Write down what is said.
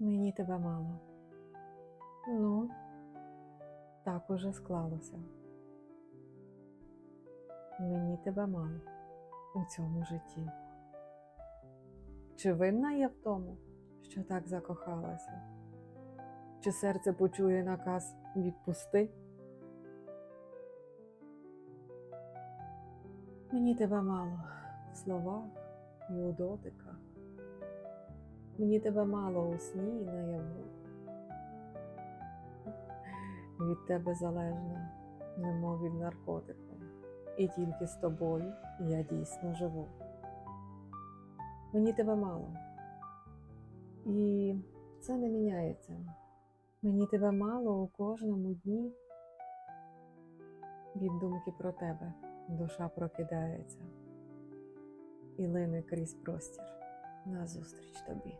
Мені тебе мало. Ну, так уже склалося. Мені тебе мало у цьому житті. Чи винна я в тому, що так закохалася? Чи серце почує наказ відпусти? Мені тебе мало в словах і у дотиках. Мені тебе мало у сні і наяву. Від тебе залежно, немов від наркотику. І тільки з тобою я дійсно живу. Мені тебе мало. І це не міняється. Мені тебе мало у кожному дні. Від думки про тебе душа прокидається і лине крізь простір назустріч тобі.